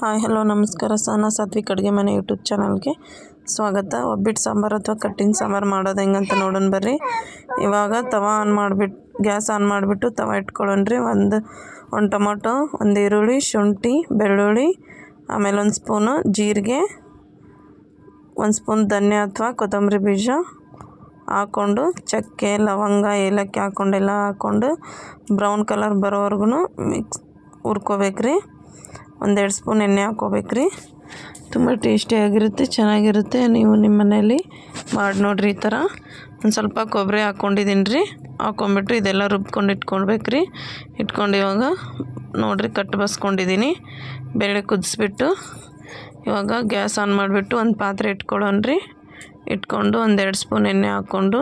Hi, hello, ನಮಸ್ಕಾರ. ಸಹನಾ ಸಾತ್ವಿಕ್ ಅಡುಗೆ ಮನೆ ಯೂಟ್ಯೂಬ್ ಚಾನಲ್ಗೆ ಸ್ವಾಗತ. ಒಬ್ಬಿಟ್ಟು ಸಾಂಬಾರು ಅಥವಾ ಕಟ್ಟಿನ ಸಾಂಬಾರು ಮಾಡೋದು ಹೆಂಗಂತ ನೋಡೋಣ ಬರ್ರಿ. ಇವಾಗ ತವ ಆನ್ ಮಾಡಿಬಿಟ್ಟು ಗ್ಯಾಸ್ ಆನ್ ಮಾಡಿಬಿಟ್ಟು ತವ ಇಟ್ಕೊಳ್ಳೋಣ್ರಿ ಒಂದು ಒಂದು ಟೊಮೊಟೊ, ಒಂದು ಈರುಳ್ಳಿ, ಶುಂಠಿ, ಬೆಳ್ಳುಳ್ಳಿ, ಆಮೇಲೆ ಒಂದು ಸ್ಪೂನು ಜೀರಿಗೆ, ಒಂದು ಸ್ಪೂನ್ ಧನ್ಯ ಅಥವಾ ಕೊತ್ತಂಬರಿ ಬೀಜ ಹಾಕ್ಕೊಂಡು, ಚಕ್ಕೆ, ಲವಂಗ, ಏಲಕ್ಕಿ ಹಾಕ್ಕೊಂಡೆಲ್ಲ ಹಾಕ್ಕೊಂಡು ಬ್ರೌನ್ ಕಲರ್ ಬರೋವರೆಗೂ ಮಿಕ್ಸ್ ಹುರ್ಕೋಬೇಕ್ರಿ. ಒಂದೆರಡು ಸ್ಪೂನ್ ಎಣ್ಣೆ ಹಾಕ್ಕೋಬೇಕ್ರಿ ತುಂಬ ಟೇಸ್ಟಿಯಾಗಿರುತ್ತೆ, ಚೆನ್ನಾಗಿರುತ್ತೆ. ನೀವು ನಿಮ್ಮ ಮನೇಲಿ ಮಾಡಿ ನೋಡಿರಿ ಈ ಥರ. ಒಂದು ಸ್ವಲ್ಪ ಕೊಬ್ಬರಿ ಹಾಕ್ಕೊಂಡಿದ್ದೀನಿ ರೀ. ಹಾಕ್ಕೊಂಬಿಟ್ಟು ಇದೆಲ್ಲ ರುಬ್ಕೊಂಡು ಇಟ್ಕೊಳ್ಬೇಕ್ರಿ ಇಟ್ಕೊಂಡು ಇವಾಗ ನೋಡಿರಿ ಕಟ್ ಬಸ್ಕೊಂಡಿದ್ದೀನಿ. ಬೇಳೆ ಕುದಿಸ್ಬಿಟ್ಟು ಇವಾಗ ಗ್ಯಾಸ್ ಆನ್ ಮಾಡಿಬಿಟ್ಟು ಒಂದು ಪಾತ್ರೆ ಇಟ್ಕೊಳ್ಳೋಣ್ರಿ ಇಟ್ಕೊಂಡು ಒಂದೆರಡು ಸ್ಪೂನ್ ಎಣ್ಣೆ ಹಾಕ್ಕೊಂಡು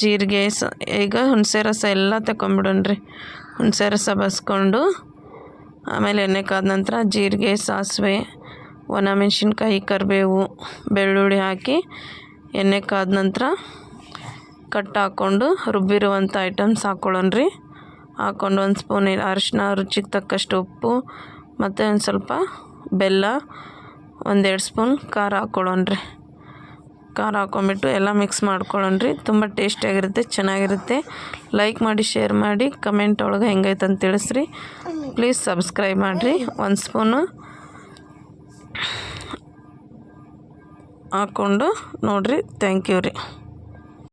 ಜೀರಿಗೆ ಸ ಈಗ ಹುಣಸೆ ರಸ ಎಲ್ಲ ತಗೊಂಬಿಡೋಣ್ರಿ ಹುಣಸೆ ರಸ ಬಸ್ಕೊಂಡು ಆಮೇಲೆ ಎಣ್ಣೆ ಕಾದ ನಂತರ ಜೀರಿಗೆ, ಸಾಸಿವೆ, ಒಣಮೆಣ್ಸಿನ್ಕಾಯಿ, ಕರಿಬೇವು, ಬೆಳ್ಳುಳ್ಳಿ ಹಾಕಿ ಎಣ್ಣೆ ಕಾದ ನಂತರ ಕಟ್ ಹಾಕ್ಕೊಂಡು ರುಬ್ಬಿರುವಂಥ ಐಟಮ್ಸ್ ಹಾಕ್ಕೊಳ್ಳೋಣ್ರಿ ಹಾಕ್ಕೊಂಡು ಒಂದು ಸ್ಪೂನ್ ಅರಿಶಿನ ರುಚಿಗೆ ತಕ್ಕಷ್ಟು ಉಪ್ಪು ಮತ್ತು ಒಂದು ಸ್ವಲ್ಪ ಬೆಲ್ಲ, ಒಂದೆರಡು ಸ್ಪೂನ್ ಖಾರ ಹಾಕ್ಕೊಳ್ಳೋಣ್ರಿ ಖಾರ ಹಾಕ್ಕೊಂಬಿಟ್ಟು ಎಲ್ಲ ಮಿಕ್ಸ್ ಮಾಡ್ಕೊಳ್ಳೋಣ್ರಿ ತುಂಬ ಟೇಸ್ಟಿಯಾಗಿರುತ್ತೆ, ಚೆನ್ನಾಗಿರುತ್ತೆ. ಲೈಕ್ ಮಾಡಿ, ಶೇರ್ ಮಾಡಿ, ಕಮೆಂಟ್ ಒಳಗೆ ಹೆಂಗೈತೆ ಅಂತ ತಿಳಿಸ್ರಿ. ಪ್ಲೀಸ್ ಸಬ್ಸ್ಕ್ರೈಬ್ ಮಾಡಿರಿ. ಒಂದು ಸ್ಪೂನು ಹಾಕ್ಕೊಂಡು ನೋಡಿರಿ. ಥ್ಯಾಂಕ್ ಯು ರೀ.